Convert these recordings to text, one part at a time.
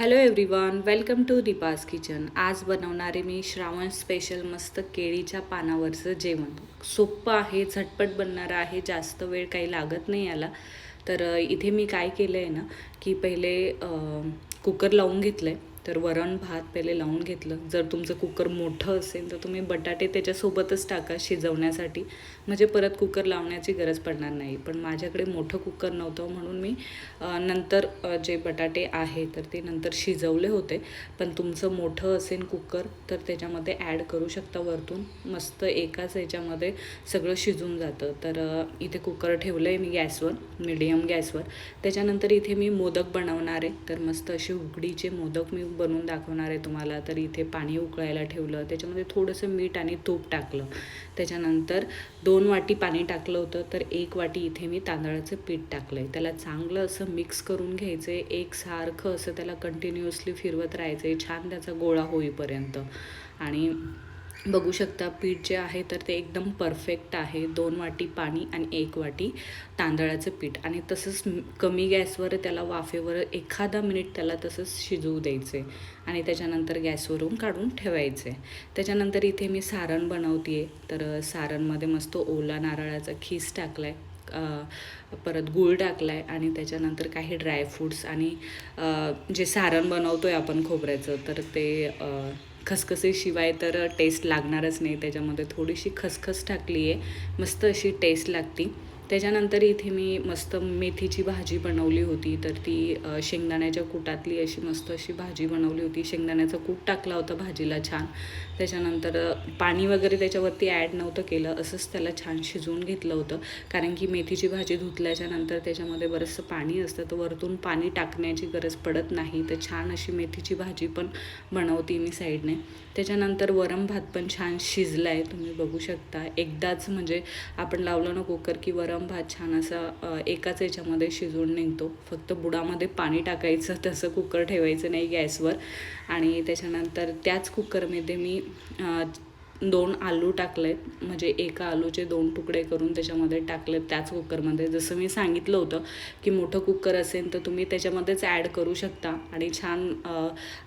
Hello everyone welcome to Deepa's kitchen आज बनवणारे मी Shravan special मस्त केळीच्या पानावरचं जेवण. सोपं आहे झटपट बनणारं आहे जास्त वेळ काही लागत नाही याला. तर इथे मी काय केलं आहे ना की पहिले कुकर लावून घेतलं आहे तर वरण भात पहिले लावून घेतलं. जर तुमचं कुकर मोठं असेल तर तुम्ही बटाटे त्याच्यासोबतच टाका शिजवण्यासाठी. म्हणजे परत कुकर लावण्याची गरज पडणार नाही. पण माझ्याकडे मोठं कुकर नव्हतं म्हणून मी नंतर जे बटाटे आहे तर ते नंतर शिजवले होते. पण तुमचं मोठं असेल कुकर तर त्याच्यामध्ये ॲड करू शकता वरतून. मस्त एकाच याच्यामध्ये सगळं शिजून जातं. तर इथे कुकर ठेवलं आहे मी गॅसवर मिडियम गॅसवर. त्याच्यानंतर इथे मी मोदक बनवणार आहे. तर मस्त असे उघडीचे मोदक मी बनवून दाखवणार आहे तुम्हाला. तर इथे पाणी उकळायला ठेवलं. त्याच्यामध्ये थोडंसं मीठ आणि तूप टाकलं. त्याच्यानंतर दोन वाटी पाणी टाकलं होतं. तर एक वाटी इथे मी तांदळाचं पीठ टाकलं आहे त्याला चांगलं असं मिक्स करून घ्यायचं आहे एकसारखं असं त्याला कंटिन्युअसली फिरवत राहायचं आहे छान त्याचा गोळा होईपर्यंत. आणि बघू शकता पीठ जे आहे तर ते एकदम परफेक्ट आहे. दोन वाटी पाणी आणि एक वाटी तांदळाचं पीठ. आणि तसंच कमी गॅसवर त्याला वाफेवर एखादा मिनिट त्याला तसंच शिजवू द्यायचे. आणि त्याच्यानंतर गॅसवरून काढून ठेवायचे. त्याच्यानंतर इथे मी सारण बनवते तर सारणमध्ये मस्त ओला नारळाचा खीस टाकला आहे परत गूळ टाकला आहे आणि त्याच्यानंतर काही ड्रायफ्रूट्स आणि जे सारण बनवतो आहे आपण खोबऱ्याचं तर ते खसखसीशिवाय तर टेस्ट लागणारच नाही. त्याच्यामध्ये थोडीशी खसखस टाकली आहे मस्त अशी टेस्ट लागती. त्याच्यानंतर इथे मी मस्त मेथीची भाजी बनवली होती. तर ती शेंगदाण्याच्या कुटातली अशी मस्त अशी भाजी बनवली होती. शेंगदाण्याचा कूट टाकला होता भाजीला छान. त्याच्यानंतर पाणी वगैरे त्याच्यावरती ॲड नव्हतं केलं. असंच त्याला छान शिजवून घेतलं होतं. कारण की मेथीची भाजी धुतल्याच्या नंतर त्याच्यामध्ये बरंचसं पाणी असतं. तर वरतून पाणी टाकण्याची गरज पडत नाही. तर छान अशी मेथीची भाजी पण बनवते मी साईडने. त्याच्यानंतर वरम भात पण छान शिजला आहे तुम्ही बघू शकता. एकदाच म्हणजे आपण लावलं ना कुकर की वरम भात छान असा एकाच याच्यामध्ये शिजून निघतो. फक्त बुडामध्ये पाणी टाकायचं तसं कुकर ठेवायचं नाही गॅसवर. आणि त्याच्यानंतर त्याच कुकरमध्ये मी दोन आलू टाकले म्हणजे एका आलूचे दोन तुकडे करून त्याच्यामध्ये टाकले त्याच कुकरमध्ये. जसं मी सांगितलं होतं की मोठं कुकर असेल तर तुम्ही त्याच्यामध्येच ॲड करू शकता. आणि छान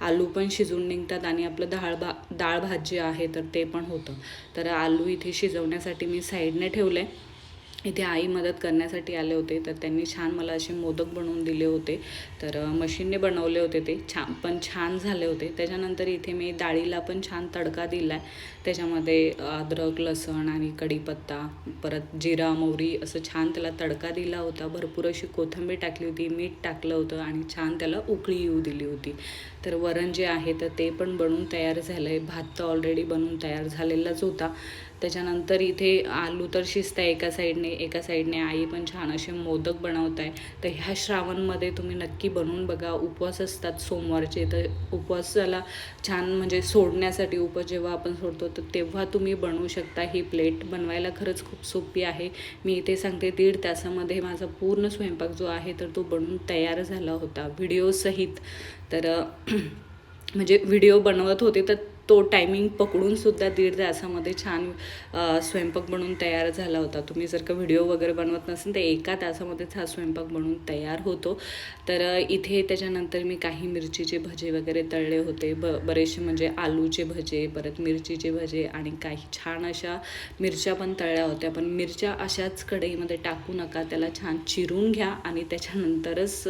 आलू पण शिजून निघतात आणि आपलं डाळ भा डाळ भात जे आहे तर ते पण होतं. तर आलू इथे शिजवण्यासाठी मी साईडने ठेवले. इथे आई मदत करण्यासाठी आले होते. तर त्यांनी छान मला असे मोदक बनवून दिले होते. तर मशीनने बनवले होते ते. छान पण छान झाले होते. त्याच्यानंतर इथे मी डाळीला पण छान तडका दिला आहे त्याच्यामध्ये अद्रक लसण आणि कढीपत्ता परत जिरा मोहरी असं छान त्याला तडका दिला होता. भरपूर अशी कोथिंबीर टाकली होती मीठ टाकलं होतं आणि छान त्याला उकळी येऊ दिली होती. तर वरण जे आहे तर ते पण बनवून तयार झालं आहे भात तर ऑलरेडी बनवून तयार झालेलाच होता. त्याच्यानंतर इथे आलू तर शिजत आहे एका साईडने एका साईडने आई पण छान असे मोदक बनवत आहे तर ह्या श्रावणमध्ये तुम्ही नक्की बनवून बघा. उपवास असतात सोमवारचे तर उपवासाला छान म्हणजे सोडण्यासाठी उपवास जेव्हा आपण सोडतो तर तेव्हा तुम्ही बनवू शकता. ही प्लेट बनवायला खरंच खूप सोपी आहे. मी इथे सांगते दीड तासामध्ये माझा पूर्ण स्वयंपाक जो आहे तर तो बनवून तयार झाला होता. व्हिडिओसहित तर म्हणजे व्हिडिओ बनवत होते तर तो टायमिंग पकडून सुद्धा दीड तासामध्ये छान स्वयंपाक बनवून तयार झाला होता. तुम्ही जर का व्हिडिओ वगैरे बनवत नसेल तर एका तासामध्येच हा स्वयंपाक बनवून तयार होतो. तर इथे त्याच्यानंतर मी काही मिरचीचे भजे वगैरे तळले होते. ब बरेचसे म्हणजे आलूचे भजे परत मिरचीचे भजे आणि काही छान अशा मिरच्या पण तळल्या होत्या. पण मिरच्या अशाच कढईमध्ये टाकू नका. त्याला छान चिरून घ्या आणि त्याच्यानंतरच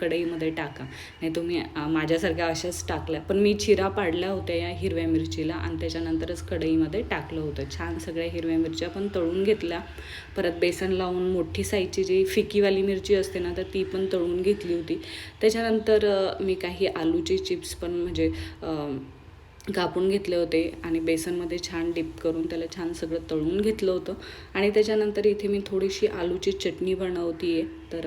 कढईमध्ये टाका. नाही तुम्ही माझ्यासारख्या अशाच टाकल्या. पण मी चिरा पाडल्या होत्या या हिरव्या मिरचीला आणि त्याच्यानंतरच कढईमध्ये टाकलं होतं. छान सगळ्या हिरव्या मिरच्या पण तळून घेतल्या. परत बेसन लावून मोठी साईजची जी फिकीवाली मिरची असते ना तर ती पण तळून घेतली होती. त्याच्यानंतर मी काही आलूचे चिप्स पण म्हणजे कापून घेतले होते आणि बेसनमध्ये छान डिप करून त्याला छान सगळं तळून घेतलं होतं. आणि त्याच्यानंतर इथे मी थोडीशी आलूची चटणी बनवती आहे तर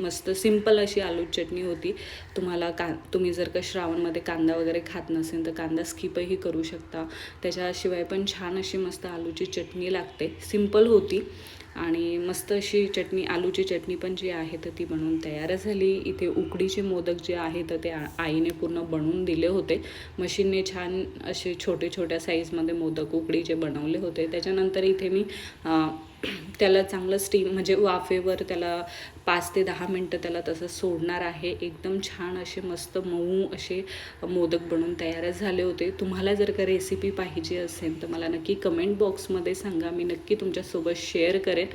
मस्त सिंपल अशी आलू चटणी होती. तुम्हाला का तुम्ही जर का श्रावणमध्ये कांदा वगैरे खात नसेल तर कांदा स्किपही करू शकता. त्याच्याशिवाय पण छान अशी मस्त आलूची चटणी लागते. सिंपल होती आणि मस्त अशी चटणी आलूची चटणी पण जी आहे तर ती बनवून तयार झाली. इथे उकडीचे मोदक जे आहे तर ते आईने पूर्ण बनवून दिले होते. मशीनने छान असे छोटे छोट्या साईजमध्ये मोदक उकडीचे बनवले होते. त्याच्यानंतर इथे मी त्याला चांगलं स्टीम म्हणजे वाफेवर त्याला पाच ते दहा मिनटं त्याला तसं सोडणार आहे. एकदम छान असे मस्त मऊ असे मोदक बनवून तयार झाले होते. तुम्हाला जर का रेसिपी पाहिजे असेल तर मला नक्की कमेंट बॉक्समध्ये सांगा. मी नक्की तुमच्यासोबत शेअर करेन.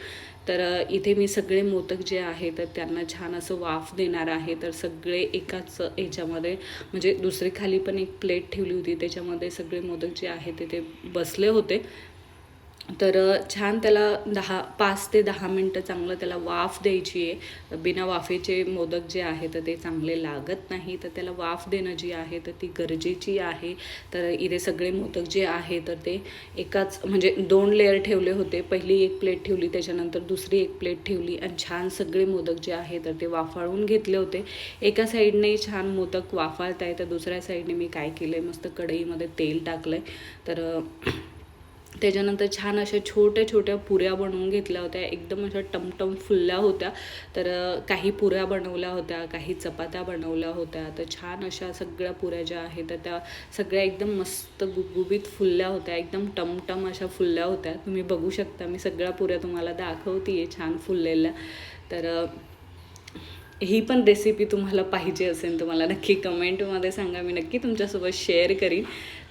तर इथे मी सगळे मोदक जे आहे तर त्यांना छान असं वाफ देणार आहे. तर सगळे एकाच याच्यामध्ये म्हणजे दुसरी खाली पण एक प्लेट ठेवली होती. त्याच्यामध्ये सगळे मोदक जे आहे ते ते बसले होते. तर छान त्याला दहा पाच ते दहा मिनटं चांगलं त्याला वाफ द्यायची आहे. बिना वाफेचे मोदक जे आहे तर ते चांगले लागत नाही. तर त्याला वाफ देणं जी आहे तर ती गरजेची आहे. तर इथे सगळे मोदक जे आहे तर ते एकाच म्हणजे दोन लेअर ठेवले होते. पहिली एक प्लेट ठेवली त्याच्यानंतर दुसरी एक प्लेट ठेवली आणि छान सगळे मोदक जे आहे तर ते वाफाळून घेतले होते. एका साईडने छान मोदक वाफाळत आहे तर दुसऱ्या साईडने मी काय केलं आहे मस्त कढईमध्ये तेल टाकलं आहे तर त्याच्यानंतर छान अशा छोट्या छोट्या पुऱ्या बनवून घेतल्या होत्या. एकदम अशा टमटम फुलल्या होत्या. तर काही पुऱ्या बनवल्या होत्या काही चपात्या बनवल्या होत्या. तर छान अशा सगळ्या पुऱ्या ज्या आहेत तर त्या सगळ्या एकदम मस्त गुबगुबीत फुलल्या होत्या. एकदम टमटम अशा फुलल्या होत्या. तुम्ही बघू शकता मी सगळ्या पुऱ्या तुम्हाला दाखवते आहे छान फुललेल्या. तर ही पण रेसिपी तुम्हाला पाहिजे असेल तुम्हाला नक्की कमेंटमध्ये सांगा. मी नक्की तुमच्यासोबत शेअर करीन.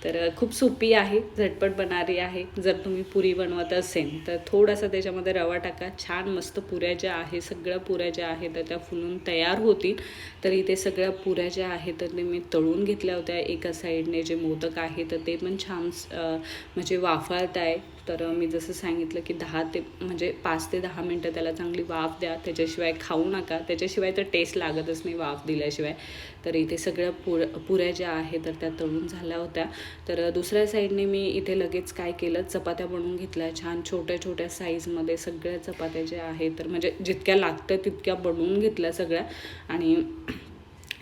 तर खूप सोपी आहे झटपट बनारी आहे. जर तुम्ही पुरी बनवत असेल तर थोडासा त्याच्यामध्ये रवा टाका. छान मस्त पुऱ्या ज्या आहे सगळ्या पुऱ्या ज्या आहेत तर त्या फुलून तयार होतील. तर इथे सगळ्या पुऱ्या ज्या आहेत तर ते मी तळून घेतल्या होत्या एका साईडने. जे मोदक आहे तर ते पण छान म्हणजे वाफाळत आहे तर मी जसं सांगितलं की दहा ते म्हणजे पाच ते दहा मिनटं त्याला चांगली वाफ द्या. त्याच्याशिवाय खाऊ नका. त्याच्याशिवाय तर टेस्ट लागतच नाही वाफ दिल्याशिवाय. तर इथे सगळ्या पुर पुऱ्या ज्या आहेत तर त्या तळून झाल्या होत्या. तर दुसऱ्या साईडने मी इथे लगेच काय केलं? चपात्या बनवून घेतल्या. छान छोट्या छोट्या साईजमध्ये सगळ्या चपात्या ज्या आहेत तर म्हणजे जितक्या लागतं तितक्या बनवून घेतल्या सगळ्या. आणि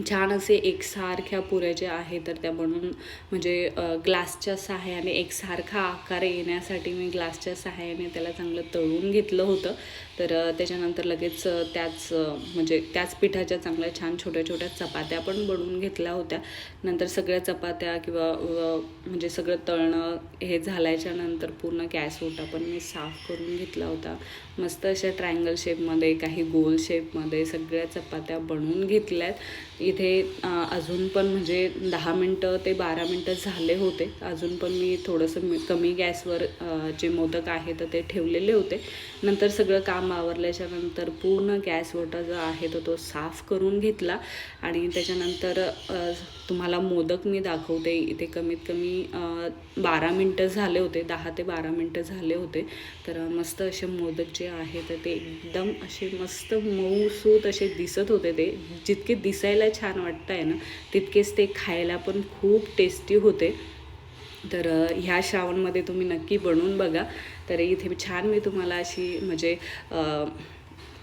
छान असे एकसारख्या पुऱ्या ज्या आहेत तर त्या बनवून म्हणजे ग्लासच्या सहाय्याने एकसारखा आकार येण्यासाठी मी ग्लासच्या सहाय्याने त्याला चांगलं तळून घेतलं होतं. तर त्याच्यानंतर लगेच त्याच म्हणजे त्याच पिठाच्या चांगल्या छान छोट्या छोट्या चपात्या पण बनवून घेतल्या होत्या. नंतर सगळ्या चपात्या किंवा म्हणजे सगळं तळणं हे झाल्याच्यानंतर पूर्ण गॅस होता पण मी साफ करून घेतला होता. मस्त अशा ट्रायंगल शेपमध्ये काही गोल शेपमध्ये सगळ्या चपात्या बनवून घेतल्यात. इथे अजून पण म्हणजे दहा मिनटं ते बारा मिनटं झाले होते. अजून पण मी थोडंसं मी- कमी गॅसवर जे मोदक आहे तर ते ठेवलेले होते. नंतर सगळं काम आवरल्याच्या नंतर पूर्ण गॅस वटा जो आहे तर तो साफ करून घेतला. आणि त्याच्यानंतर तुम्हाला मोदक मी दाखवते. इथे कमीत कमी बारा मिनटं झाले होते. दहा ते बारा मिनटं झाले होते. तर मस्त असे मोदक जे आहे तर ते एकदम असे मस्त मऊसूत असे दिसत होते ते. जितके दिसायला छान वाटत आहे ना. तितकेच ते खायला पण खूप टेस्टी होते. तर ह्या श्रावणमध्ये तुम्ही नक्की बनवून बघा. तर इथे छान मी तुम्हाला अशी म्हणजे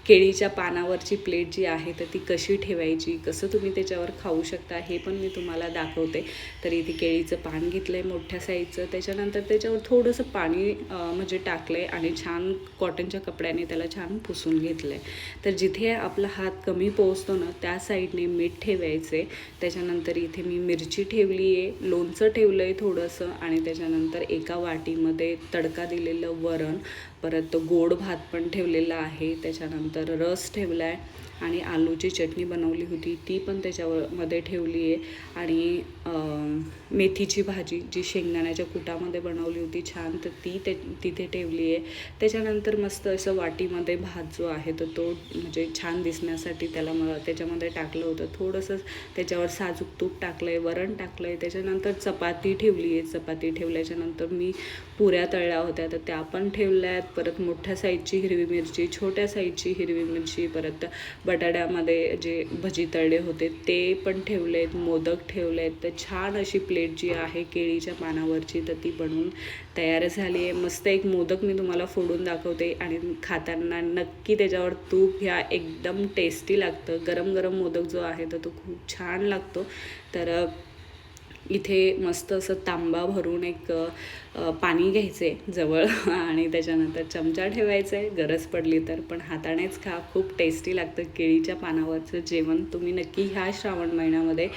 केळीच्या पानावरची प्लेट जी आहे तर ती कशी ठेवायची? कसं तुम्ही त्याच्यावर खाऊ शकता? हे पण मी तुम्हाला दाखवते. तर इथे केळीचं पान घेतलं आहे मोठ्या साईजचं. त्याच्यानंतर त्याच्यावर थोडंसं पाणी म्हणजे टाकलं आहे आणि छान कॉटनच्या कपड्याने त्याला छान पुसून घेतलं आहे तर जिथे आपला हात कमी पोहोचतो ना त्या साईडने मीठ ठेवायचे. त्याच्यानंतर इथे मी मिरची ठेवली आहे लोणचं ठेवलं आहे थोडंसं आणि त्याच्यानंतर एका वाटीमध्ये तडका दिलेलं वरण. परत गोड भात पण ठेवलेला आहे त्याच्यानंतर रस ठेवला आहे आणि आलूची चटणी बनवली होती ती पण त्याच्यावर मध्ये ठेवली आहे. आणि मेथीची भाजी जी शेंगदाण्याच्या कुटामध्ये बनवली होती छान तर ती ते तिथे ठेवली आहे. त्याच्यानंतर मस्त असं वाटीमध्ये भात जो आहे तर तो म्हणजे छान दिसण्यासाठी त्याला मग त्याच्यामध्ये टाकलं होतं. थोडंसं त्याच्यावर साजूक तूप टाकलं आहे वरण टाकलं आहे त्याच्यानंतर चपाती ठेवली आहे. चपाती ठेवल्याच्यानंतर मी पुऱ्या तळल्या होत्या तर त्या पण ठेवल्या आहेत परत मोठ्या साईजची हिरवी मिरची छोट्या साईजची हिरवी मिरची परत बटाट्यामध्ये जे भजी तळले होते ते पण ठेवले आहेत मोदक ठेवले आहेत तर छान अशी प्लेट जी आहे केळीच्या पानावरची तर ती बनवून तयार झाली आहे. मस्त एक मोदक मी तुम्हाला फोडून दाखवते आणि खाताना नक्की त्याच्यावर तूप ह्या एकदम टेस्टी लागतं. गरम गरम मोदक जो आहे तर तो खूप छान लागतो. तर इथे मस्त असं तांबा भरून एक पाणी घ्यायचे जवळ आणि त्याच्यानंतर चमचा ठेवायचा आहे. गरज पडली तर पण हातानेच खा. खूप टेस्टी लागतं केळीच्या पानावरचं जेवण. तुम्ही नक्की ह्या श्रावण महिन्यामध्ये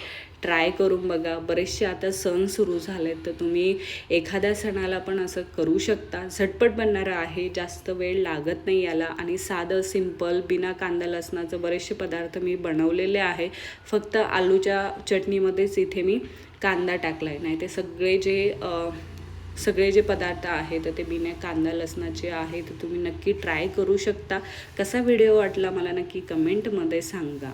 ट्राय करून बघा. बरेचसे आता सण सुरू झाले तर तुम्ही एखाद्या सणाला पण असं करू शकता. झटपट बनणारं आहे जास्त वेळ लागत नाही याला. आणि साधं सिंपल बिना कांदा लसणाचं बरेचसे पदार्थ मी बनवलेले आहे. फक्त आलूच्या चटणीमध्येच इथे मी कांदा टाकला आहे नाही ते सगळे जे सगळे जे पदार्थ आहेत ते बिना कांदा लसणाचे आहेत तर तुम्ही नक्की ट्राय करू शकता. कसा व्हिडिओ वाटला मला नक्की कमेंटमध्ये सांगा.